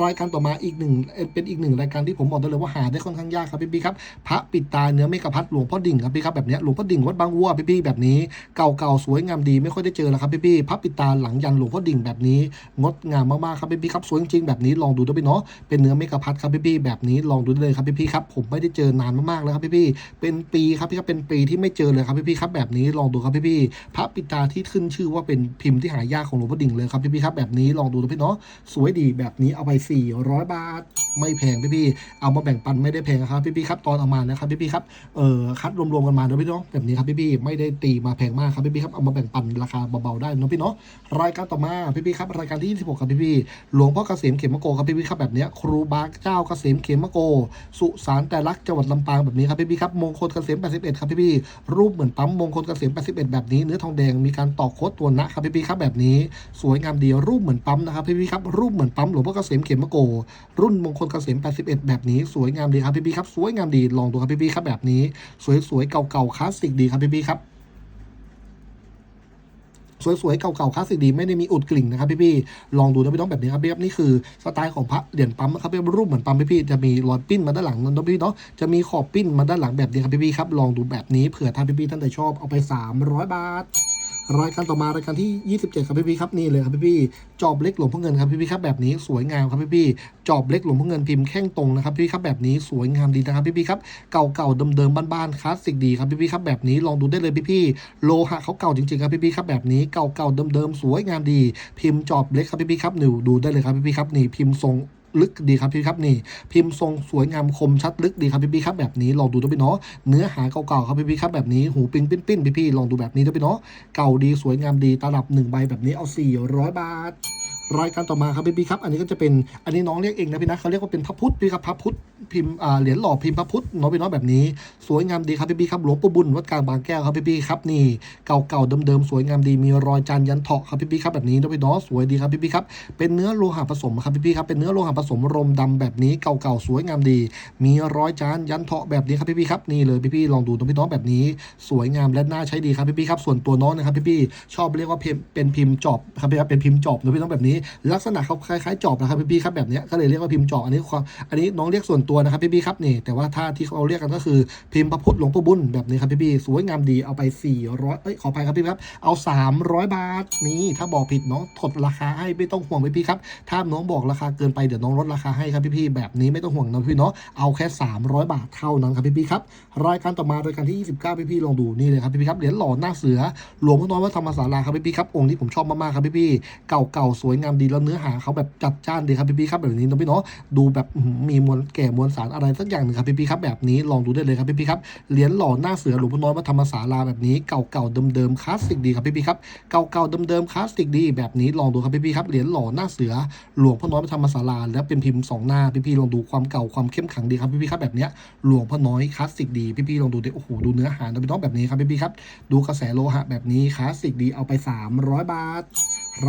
รายการต่อมาอีกหนึ่งเป็นอีกหนึ่งรายการที่ผมบอกได้เลยว่าหาได้ค่อนข้างยากครับพี่พี่ครับพระปิดตาเนื้อเมกะพัดหลวงพ่อดิ่งครับพี่ครับแบบนี้หลวงพ่อดิ่งวัดบางวัวพี่พี่แบบนี้เก่าๆสวยงามดีไม่ค่อยได้เจอแล้วครับพี่พี่พระปิดตาหลังยันหลวงพ่อดิ่งแบบนี้ งดงามมากๆครับพี่พี่ครับสวยจริงๆแบบนี้ลองดูด้วยเนาะเป็นเนื้อเมกะพัดครับพี่พี่แบบนี้ลองดูได้เลยครับพี่พี่ครับผมไม่ได้เจอนานมากๆแล้วครับพี่พี่เป็นปีครับพี่ครับเป็นปีที่ไม่เจอเลยครับพี่พี่ครับแบบนี้ลองดูครับพี่พี่พระปิดตาที่ขึ้นชื่อว่าเป็นพิมพ์ที่หายากของหลวงพ่อดิ่งเลยครับพี่พี่ครับแบบนี้ลองดูด้วยพี่เนาะสวยดีแบบนี้เอาไป400 บาท ไม่แพงพี่พี่เอามาแบ่งปันไม่ได้แพงครับพี่พี่ครับตอนเอามานะครับพี่พี่ครับเออคัดรวมๆกันมาเนาะพี่เนาะแบบนี้ครับพี่พี่ไม่ได้ตีมาแพงมากครับพี่พี่ครับเอามาแบ่งปันราคาเบาๆได้เนาะพี่เนาะรายการต่อมาพี่พี่ครับรายการที่ 26 ครับพี่พี่หลวงพ่อเกษมเขมโกครับพี่พี่ครับแบบนี้ครูบาเจ้าเกษมเขมโก สุสานแต่รักจังหวัดลำปางแบบนี้ครับพี่พี่ครับมงคลเกษม 81 ครับพี่พี่รูปเหมือนปั๊มมงคลเกษม 81 แบบนี้เนื้อทองแดงมีการตอกโคดตัวนะครับพี่พี่ครับแบบนี้ สวยงามดีรูปเหมือนปั๊มนะครับพี่พี่ครับรูปเหมือนปั๊มหลวงพ่อเกษมเขมโก รุ่นมงคลเกษม81 แบบนี้สวยงามดีครับพี่พี่ครับ สวยงามดีลองดูครับพี่พี่ครับแบบนี้ สวยๆเก่าๆคลาสสิกดีครับพี่พี่ครับสวยๆเก่าๆคลาสสิกดีไม่ได้มีอุดกลิ่งนะครับพี่ๆลองดูนะพี่น้องแบบนี้ครับพี่ครับนี่คือสไตล์ของพระเหรียญปั๊มนะครับพี่รูปเหมือนปั๊มพี่ๆจะมีรอยปิ้นมาด้านหลังนะพี่เนาะจะมีขอบปิ้นมาด้านหลังแบบนี้ครับพี่ๆครับลองดูแบบนี้เผื่อท่านพี่ๆท่านใดชอบเอาไป 300 บาท รายการต่อมารายการที่ 27 ครับพี่ๆครับนี่เลยครับพี่ๆจอบเล็กหลวงพ่อเงินครับพี่ๆครับแบบนี้สวยงามครับพี่ๆจอบเล็กหลวงพ่อเงินพิมพ์แข้งตรงนะครับพี่ๆครับแบบนี้สวยงามดีนะครับพี่ๆครับเก่าๆเดิมๆบ้านๆคลาสสิกดีครับพี่ๆครับแบบนี้ลองดูได้เลยพี่ๆโลหะเขาเก่าจริงๆครับพี่ๆครับแบบนี้เก่าๆเดิมๆสวยงามดี พิมพ์จอบเล็กครับพี่ๆครับหนูดูได้เลยครับพี่ๆครับนี่พิมพ์ทรง ลึกดีครับพี่ครับนี่ พิมพ์ทรงสวยงามคมชัดลึกดีครับพี่พี่ครับแบบนี้ลองดูด้วยพี่เนาะเนื้อหาเก่าๆครับพี่พี่ครับแบบนี้หูปิ้นปิ้นปิ้นพี่พี่ลองดูแบบนี้ด้วยพี่เนาะเก่าดีสวยงามดีตลับหนึ่งใบแบบนี้เอา400บาท รายการต่อมาครับพี่พี่ครับ อันนี้ก็จะเป็น อันนี้น้องเรียกเองนะพี่นะเขาเรียกว่าเป็นพระพุทธพี่ครับพระพุทธพิมพ์อ่าเหรียญหล่อพิมพ์พระพุทธนาะพี่เนาะแบบนี้ สวยงามดีครับพี่พี่ครับหลวงปู่บุญวัดกลางบางแก้วครับพี่พี่ครับนี่เก่าๆเดิมๆสวยงามดีมีรอยจานยันเถาะครับพี่พี่ครับแบบนี้นะพี่เนาะสวยดีครับพี่พี่ครับเป็นเนื้อโลหะผสมครับพี่พี่ครับเป็นเนื้อโลหะผสมรมดำแบบนี้เก่าๆสวยงามดี มีรอยจานยันเถาะแบบนี้ครับพี่พี่ครับนี่เลยพี่พี่ลองดูตรงพี่น้องแบบนี้ สวยงามและน่าใช้ดีครับพี่พี่ครับส่วนตัวน้องนะครับพี่พีชอบเรียกว่าเป็นพิมพ์จอบครับพี่ครับเป็นพิมพ์จอบนะพี่น้องแบบนี้นี้ลักษณะเขาคล้ายๆจอบนะครับพี่ๆครับแบบนี้ก็เลยเรียกว่าพิมพ์จอบอันนี้ความอันนี้น้องเรียกส่วนตัวนะครับพี่ๆครับนี่แต่ว่าถ้าที่เขาเรียกกันก็คือพิมพ์พระพุทธหลวงพ่อบุญแบบนี้ครับพี่ๆสวยงามดีเอาไป 400เอ้ยขออภัยครับพี่ครับเอา 300 บาทนี่ถ้าบอกผิดน้องถดราคาให้ไม่ต้องห่วงพี่ๆครับถ้าน้องบอกราคาเกินไปเดี๋ยวน้องลดราคาให้ครับพี่ๆแบบนี้ไม่ต้องห่วงนะพี่เนาะเอาแค่ 300 บาทเท่านั้นครับพี่ๆครับรายการต่อมารายการที่ 29 พี่ๆลองดูนี่เลยครับพี่ๆครับเหรียญหล่อหน้าเสือหลวงพ่อน้อยวัดธรรมศาลาครับพี่ๆครับองค์ที่ผมชอบมากๆครับพี่ๆเก่าๆสวยงามดีแล้วเนื้อหาเขาแบบจัดจ้านดีครับพี่ๆครับแบบนี้นะพี่เนาะดูแบบมีมวลแก่มวลสารอะไรสักอย่างหนึ่งครับพี่ๆครับแบบนี้ลองดูได้เลยครับพี่ๆครับเหรียญหล่อหน้าเสือหลวงพ่อน้อยวัดธรรมศาลาแบบนี้เก่าๆเดิมๆคลาสสิกดีครับพี่ๆครับเก่าๆเดิมๆคลาสสิกดีแบบนี้ลองดูครับพี่ๆครับเหรียญหล่อหน้าเสือหลวงพ่อน้อยวัดธรรมศาลาแล้วเป็นพิมพ์สองหน้าพี่ๆลองดูความเก่าความเข้มขังดีครับพี่ๆครับแบบเนี้ยหลวงพ่อน้อยคลาสสิกดีพี่ๆลองดูดิโอ้โหดูเนื้อหานะพี่น้องแบบนี้ครับพี่ๆครับดูกระแสโลหะแบบนี้คลาสสิกดีเอาไป 300 บาท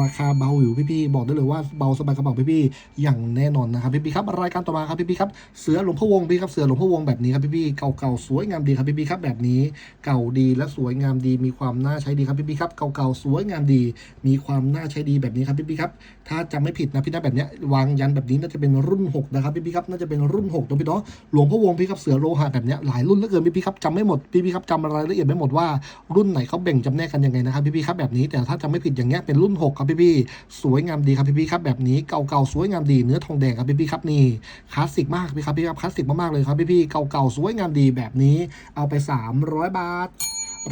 ราคาเบาอยู่พี่ๆบอกได้เลยว่าเบาสบายกระเป๋าพี่ๆอย่างแน่นอนนะครับพี่ๆครับรายการต่อมาครับพี่ๆครับเสือหลวงพ่อวงพี่ครับเสือหลวงพ่อวงแบบนี้ครับพี่ๆเก่าๆสวยงามดีครับพี่ๆครับแบบนี้เก่าดีและสวยงามดีมีความน่าใช้ดีครับพี่ๆครับเก่าๆสวยงามดี มีความน่าใช้ดีแบบนี้ครับพี่ๆครับถ้าจำไม่ผิดนะพี่นะแบบนี้วางยันแบบนี้น่าจะเป็นรุ่น 6 นะครับพี่ๆครับน่าจะเป็นรุ่น6นะพี่เนาะหลวงพ่อวงพี่ครับเสือโลหะแบบนี้หลายรุ่นเหลือเกินพี่ๆครับจำไม่หมดพี่ๆครับจำรายละเอียดไม่หมดว่ารุ่นไหนเขาแบ่งจำแนกกันยังไงนะครับพี่ๆครับแบบนี้แต่ถ้าจำไม่ผิดอย่างเงี้ยเป็นรุ่น 6ครับพี่พี่สวยงามดีครับพี่พี่ครับแบบนี้เก่าๆสวยงามดีเนื้อทองแดงครับพี่พี่ครับนี่คลาสสิกมากพี่ครับพี่ครับคลาสสิกมากๆเลยครับพี่พี่เก่าๆสวยงามดีแบบนี้เอาไป 300 บาท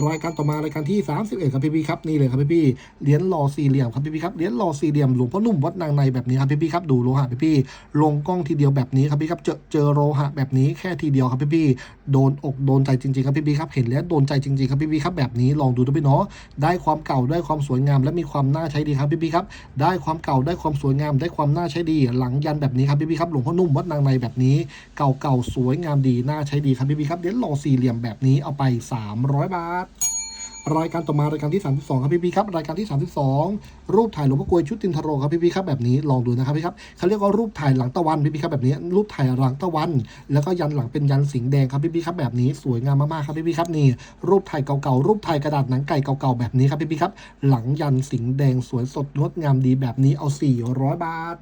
รายการต่อมารายการที่ 31 ครับพี่พี่ครับนี่เลยครับพี่พี่เหรียญหล่อสี่เหลี่ยมครับพี่พี่ครับเหรียญหล่อสี่เหลี่ยมหลวงพ่อนุ่มวัดนางในแบบนี้ครับพี่พี่ครับดูโลหะพี่พี่ลงกล้องทีเดียวแบบนี้ครับพี่ครับเจอเจอโลหะแบบนี้แค่ทีเดียวครับพี่พี่โดนอกโดนใจจริงๆครับพี่พี่ครับเห็นแล้วโดนใจจริงๆครับพี่พี่ครับแบบนี้ลองดูด้วยพี่เนาะได้ความเก่าได้ความสวยงาม และมีความน่าใช้ดีครับพี่พี่ครับได้ความเก่าได้ความสวยงาม ได้ความน่าใช้ดี หลังยันแบบนี้ครับพี่พี่ครับหลวงพ่อนุ่มวัดนางในแบบนี้ เก่าๆสวยงามดีน่าใช้ดีครับพี่พี่ครับเหรียญหล่อสี่เหลี่ยมแบบนี้เอาไป 300 บาทรายการต่อมารายการที่ 32 ครับพี่พี่ครับรายการที่ 32 รูปถ่ายหลวงพ่อกลวยชุดตินทโรครับพี่พี่ครับแบบนี้ลองดูนะครับพี่ครับเขาเรียกว่ารูปถ่ายหลังตะวันพี่พี่ครับแบบนี้รูปถ่ายหลังตะวัน แล้วก็ยันหลังเป็นยันสิงแดงครับพี่พี่ครับแบบนี้สวยงามมากๆครับพี่พี่ครับนี่รูปถ่ายเก่าๆรูปถ่ายกระดาษหนังไก่เก่าๆแบบนี้ครับพี่พี่ครับหลังยันสิงแดงสวยสดงดงามดีแบบนี้เอา 400 บาท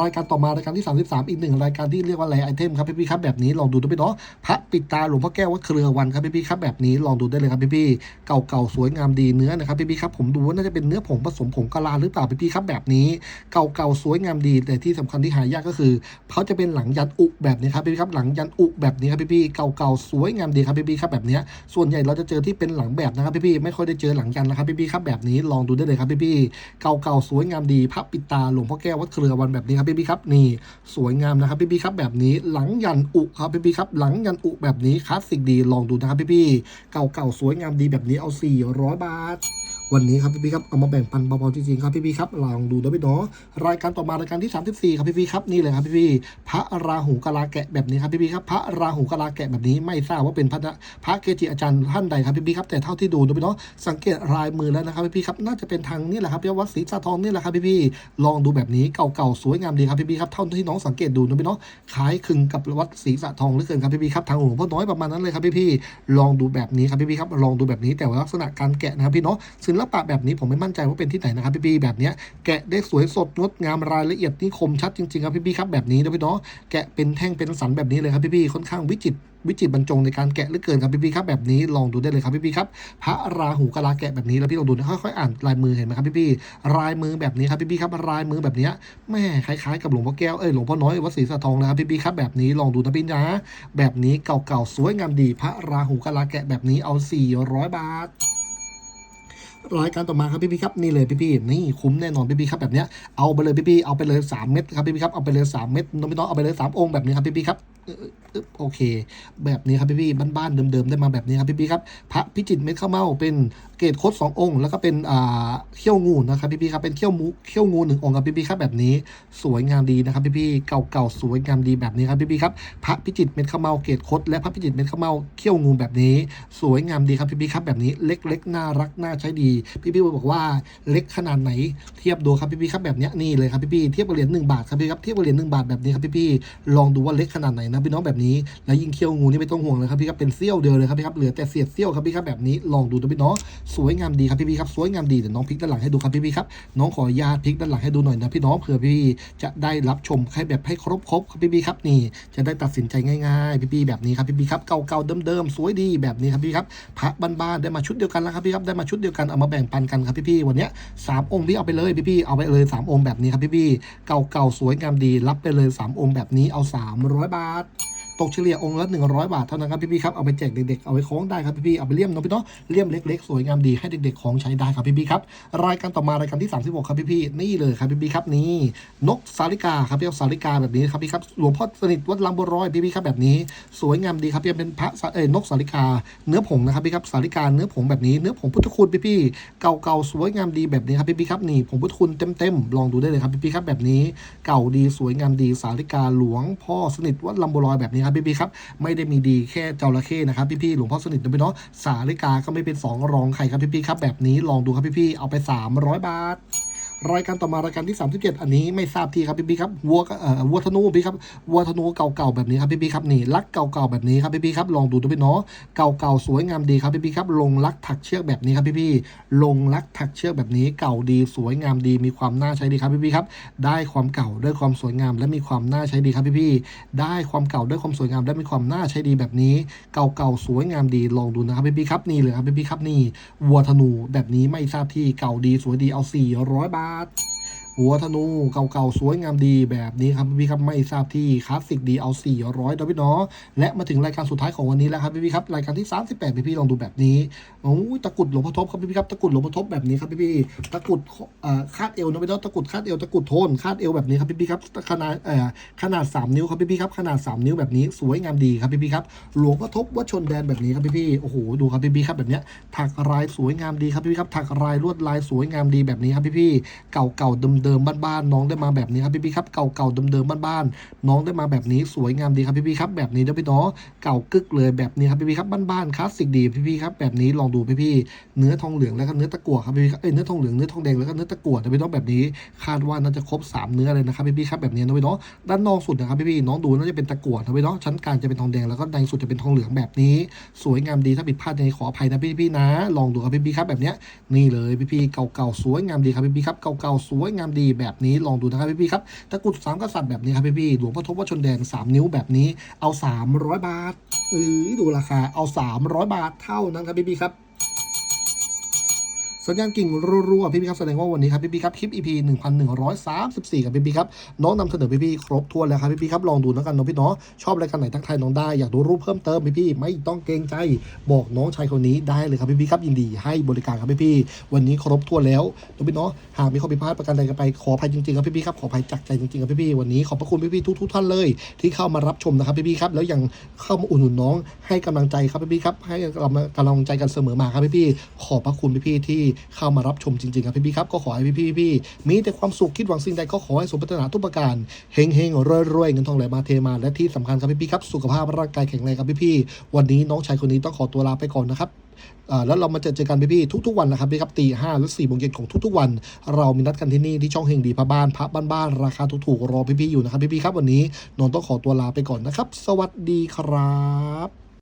รายการต่อมารายการที่ 33 อีกหนึ่งรายการที่เรียกว่าแลไอเทมครับพี่ๆครับแบบนี้ลองดูด้วยพี่เนาะพระปิดตาหลวงพ่อแก้ววัดเครือวันครับพี่ๆครับแบบนี้ลองดูได้เลยครับพี่ๆเก่าๆสวยงามดีเนื้อนะครับพี่ๆครับผมดูว่าน่าจะเป็นเนื้อผงผสมผงกะลาหรือเปล่าพี่ๆครับแบบนี้เก่าๆสวยงามดีแต่ที่สำคัญที่หายากก็คือเขาจะเป็นหลังยันอุแบบนี้ครับพี่ๆครับหลังยันอุแบบนี้ครับพี่ๆเก่าๆสวยงามดีครับพี่ๆครับแบบนี้ส่วนใหญ่เราจะเจอที่เป็นหลังแบบนะครับพี่ๆไม่ค่อยได้เจอหลังยันนะครับพี่ๆครับแบบนี้ลองดูได้เลยครับพี่ๆเก่าๆสวยงามดีพระปิดตาหลวงพ่อแก้ววัดเครือวันแบบนี้ครับพี่พี่ครับนี่สวยงามนะครับพี่พี่ครับแบบนี้หลังยันอุครับพี่พี่ครับหลังยันอุแบบนี้คลาสสิกดีลองดูนะครับพี่ๆเก่าๆสวยงามดีแบบนี้เอา 400 บาท วันนี้ครับพี่ๆครับเอามาแบ่งปันเบาๆจริงๆครับพี่ๆครับลองดูนะพี่เนาะรายการต่อมารายการที่ 34 ครับพี่ๆครับนี่เลยครับพี่ๆพระราหูกะลาแกะแบบนี้ครับพี่ๆครับพระราหูกะลาแกะแบบนี้ไม่ทราบว่าเป็นพระพระเกจิอาจารย์ท่านใดครับพี่ๆครับแต่เท่าที่ดูนะพี่เนาะสังเกตลายมือแล้วนะครับพี่ๆครับน่าจะเป็นทางนี่แหละครับที่วัดศรีสะทองนี่แหละครับพี่ๆลองดูแบบนี้เก่าๆสวยงามดีครับพี่ๆครับเท่าที่น้องสังเกตดูนะพี่เนาะคล้ายคลึงกับวัดศรีสะทองเหลือเกินครับพี่ๆครับทางหลวงพ่อน้อยประมาณนั้นเลยครับพี่ๆลองดูแบบนี้ครับพี่ๆครับลองดูแบบนี้แต่ว่าลักษณะการแกะนะครับพี่เนาะลปะแบบนี้ผมไม่มั่นใจว่าเป็นที่ไหนนะครับพี่ๆแบบนี้แกะได้สวยสดงดงามรายละเอียดนี่คมชัดจริงๆครับพี่ๆครับแบบนี้นะพี่เนาะแกะเป็นแท่งเป็นสันแบบนี้เลยครับพี่ๆค่อนข้างวิจิตวิจิตบรรจงในการแกะเหลือเกินครับพี่ๆครับแบบนี้ลองดูได้เลยครับพี่ๆครับพระราหูกะลาแกะแบบนี้แล้วพี่ลองดูนะค่อยๆอ่านลายมือเห็นไหมครับพี่ๆลายมือแบบนี้ครับพี่ๆครับลายมือแบบนี้แม่คล้ายๆกับหลวงพ่อแก้วเอ้ยหลวงพ่อน้อยวัดศรีสะทองนะครับพี่ๆครับแบบนี้ลองดูนะพี่นะแบบนี้เก่าๆสวยงามดี พระราหูกะลาแกะแบบนี้เอา 400 บาท รายการต่อมาครับพี่พี่ครับนี่เลยพี่พี่นี่คุ้มแน่นอนพี่พี่ครับแบบเนี้ยเอาไปเลยพี่พี่เอาไปเลย3เม็ดครับพี่พี่ครับเอาไปเลย3เม็ดน้องพี่น้องเอาไปเลย3องค์แบบนี้ครับพี่พี่ครับ เออเออโอเค แบบนี้ครับพี่พี่ๆบ้านๆเดิมๆได้มาแบบนี้ครับพี่พี่ๆครับพระพิจิตรเม็ดข้าวเม่าเป็นเกตโคดสององค์ แล้วก็เป็นอ่าเขี้ยวงูนะครับพี่พี่ๆครับเป็นเขี้ยวมูเขี้ยวงูหนึ่งองค์ครับพี่พี่ๆครับแบบนี้สวยงามดีนะครับพี่พี่ๆเก่าๆสวยงามดีแบบนี้ครับพี่พี่ๆครับพระพิจิตรเม็ดข้าวเม่าเกตโคดและพระพิจิตรเม็ดข้าวเม่าเขี้ยวงูแบบนี้ สวยงามดีครับพี่พี่ๆครับแบบนี้เล็กๆน่ารักน่าใช้ดี พี่พี่ๆบอกว่าเล็กขนาดไหนเทียบดูครับพี่พี่ๆครับแบบเนี้ยนี่เลยครับพี่พี่ๆเทียบกับเหรียญหนึ่งบาทครับพี่ครับเทียบกับเหรียญหนึ่งบาทแบบนี้ครับพี่พี่ๆลองดูว่าเล็กขนาดไหนนะพี่น้องแบบนี้นี้ และยิ่งเขี้ยวงูนี่ไม่ต้องห่วงเลยครับพี่ครับเป็นเสี้ยวเดียวเลยครับพี่ครับเหลือแต่เศษเสี้ยวครับพี่ครับแบบนี้ลองดูนะพี่เนาะสวยงามดีครับพี่พี่ครับสวยงามดีเดี๋ยวน้องพลิกด้านหลังให้ดูครับพี่พี่ครับน้องขอญาตพลิกด้านหลังให้ดูหน่อยนะพี่น้องเผื่อพี่จะได้รับชมให้แบบให้ครบครบครับพี่พี่ครับนี่ จะได้ตัดสินใจง่ายๆ พี่ๆแบบนี้ครับพี่ๆครับเก่าๆเดิมๆสวยดีแบบนี้ครับพี่ครับพระบ้านๆได้มาชุดเดียวกันแล้วครับพี่ครับได้มาชุดเดียวกันเอามาแบ่งปันกันครับพี่ๆวันเนี้ยสามองค์พี่เอาไปเลยพี่ๆเอาไปเลยสามองค์แบบนี้ครับพี่ๆเก่าๆสวยงามดีรับไปเลยสามองค์แบบนี้เอาสามร้อยบาทตกเฉลี่ยองค์ละ100 บาทเท่านั้นครับพี่ๆครับเอาไปแจกเด็กๆเอาไปคล้องได้ครับพี่ๆเอาไปเลี่ยมเนาะพี่เนาะเลี่ยมเล็กๆสวยงามดีให้เด็กๆของใช้ได้ครับพี่ๆครับรายการต่อมารายการที่ 36 ครับพี่ๆนี่เลยครับพี่ๆครับนี่นกสาลิกาครับพี่ครับสาลิกาแบบนี้ครับพี่ครับหลวงพ่อสนิทวัดลำบัวรอยพี่ๆครับแบบนี้ สวยงามดีครับพี่เป็นพระเอ้นกสาลิกา เนื้อผงนะครับพี่ครับสาลิกาเนื้อผงแบบนี้เนื้อผงพุทธคุณพี่ๆเก่าๆสวยงามดีแบบนี้ครับพี่ๆครับนี่ผงพุทธคุณเต็มๆลองดูได้เลยครับพี่ๆครับแบบนี้ เก่าดีสวยงามดีสาลิกาหลวงพ่อสนิทวัดลำบัวลอยแบบนี้ครับพี่ๆครับไม่ได้มีดีแค่จระเข้นะครับพี่ๆหลวงพ่อสนิทนะพี่เนาะสาลิกาก็ไม่เป็นสองรองใครครับพี่ๆครับแบบนี้ลองดูครับพี่ๆเอาไป 300 บาท รายการต่อมารายการที่ 37 อันนี้ไม่ทราบที่ครับพี่ๆครับวัวเอ่อวัวธนูพี่ครับวัวธนูเก่าๆแบบนี้ครับพี่ๆครับนี่ลักเก่าๆแบบนี้ครับพี่ๆครับลองดูนะพี่เนาะเก่าๆสวยงามดีครับพี่ๆครับลงลักถักเชือกแบบนี้ครับพี่ๆลงลักถักเชือกแบบนี้เก่าดีสวยงามดีมีความน่าใช้ดีครับพี่ๆครับได้ความเก่าด้วยความสวยงามและมีความน่าใช้ดีครับพี่ๆได้ความเก่าด้วยความสวยงามและมีความน่าใช้ดีแบบนี้ เก่าๆสวยงามดีลองดูนะครับพี่ๆครับนี่เลยครับพี่ๆครับนี่วัวธนูแบบนี้ไม่ทราบที่เก่าดีสวยดีเอา400บาทครับ หัวธนูเก่าๆ สวยงามดีแบบนี้ครับพี่ๆครับไม่ทราบที่คลาสสิกดีเอา 400ดอพี่เนาะและมาถึงรายการสุดท้ายของวันนี้แล้วครับพี่ๆครับรายการที่ 38 พี่ๆลองดูแบบนี้โอ้ยตะกุดหลวงพ่อทบครับพี่ๆครับตะกุดหลวงพ่อทบแบบนี้ครับพี่ๆตะกุดเอ่อคาดเอวนะพี่นาะตะกุดคาดเอวตะกุดโทนคาดเอวแบบนี้ครับพี่ๆครับขนาดเอ่อขนาด 3 นิ้วครับพี่ๆครับขนาด 3 นิ้วแบบนี้สวยงามดีครับพี่ๆครับหลวงพ่อทบวัชนแดนแบบนี้ครับพี่ๆโอ้โหดูครับพี่ๆครับแบบเนี้ยถักลายสวยงามดีครับพี่ๆครับถักลายลวดลายสวยงามดีแบบนี้ครับพี่ๆเก่าๆเดิมๆบ้านๆน้องได้มาแบบนี้ครับพี่ๆครับเก่าๆเดิมๆบ้านๆน้องได้มาแบบนี้สวยงามดีครับพี่ๆครับแบบนี้เด้อพี่เนาะเก่ากึกเลยแบบนี้ครับพี่ๆครับบ้านๆคลาสสิกดีพี่ๆครับแบบนี้ลองดูพี่ๆเนื้อทองเหลืองแล้วก็เนื้อตะกั่วครับพี่ๆครับเอ้ยเนื้อทองเหลืองเนื้อทองแดงแล้วก็เนื้อตะกั่วนะพี่เนาะแบบนี้คาดว่าน่าจะครบสามเนื้อเลยนะครับพี่ๆครับแบบนี้นะพี่เนาะด้านนอกสุดนะครับพี่ๆน้องดูน่าจะเป็นตะกั่วนะพี่เนาะชั้นกลางจะเป็นทองแดงแล้วก็ในสุดจะเป็นทองเหลืองแบบนี้ สวยงามดีถ้าผิดพลาดยังไงขออภัยนะพี่ๆนะ ลองดูครับพี่ๆครับแบบเนี้ยนี่เลยพี่ๆเก่าๆสวยงามดีครับพี่ๆครับเก่าๆสวยงามดีแบบนี้ลองดูนะครับพี่ๆครับตะกุดสามกษัตริย์แบบนี้ครับพี่ๆหลวงพ่อทบวัชนแดงสามนิ้วแบบนี้เอา 300 บาทเออดูราคาเอา 300 บาทเท่านั้นครับพี่ๆครับ สัญญาณกิ่งรัวๆพี่พี่ครับแสดงว่าวันนี้ครับพี่พี่ครับคลิป EP 1134กับพี่พี่ครับน้องนำเสนอพี่พี่ครบถ้วนแล้วครับพี่พี่ครับลองดูแล้วกันน้องพี่เนาะชอบรายการไหนทักทายน้องได้อยากดูรูปเพิ่มเติมพี่พี่ไม่ต้องเกรงใจบอกน้องชายคนนี้ได้เลยครับพี่พี่ครับยินดีให้บริการครับพี่พี่วันนี้ครบถ้วนแล้วน้องพี่เนาะหากมีข้อผิดพลาดประการใดกันไปขออภัยจริงๆครับพี่พี่ครับขออภัยจากใจจริงๆครับพี่พี่วันนี้ขอบพระคุณพี่พี่ทุกๆท่านเลย ที่เข้ามารับชมนะครับพี่พี่ครับแล้วยังเข้ามาอุดหนุนน้องให้กำลังใจครับพี่พี่ครับให้กำลังใจกันเสมอมาครับพี่พี่ขอบพระคุณพี่พี่ที่เข้ามารับชมจริงๆครับพี่พี่ครับก็ขอให้พี่พี่พี่มีแต่ความสุขคิดหวังสิ่งใดก็ขอให้สมปรารถนาทุกประการเฮงเฮงรวยรวยๆเงินทองไหลมาเทมา และที่สำคัญครับพี่พี่ครับสุขภาพร่างกายแข็งแรงครับพี่พี่วันนี้น้องชายคนนี้ต้องขอตัวลาไปก่อนนะครับแล้วเรามาเจอเจอกันพี่ๆทุกๆวันนะครับพี่ครับตีห้าหรือสี่โมงเย็นของทุกๆวัน เรามีนัดกันที่นี่ที่ช่องเฮงดีพระบ้านพระบ้านๆราคาถูกๆรอพี่ๆอยู่นะครับพี่ๆครับวันนี้นนต้องขอตัวลาไปก่อนนะครับ สวัสดีครับ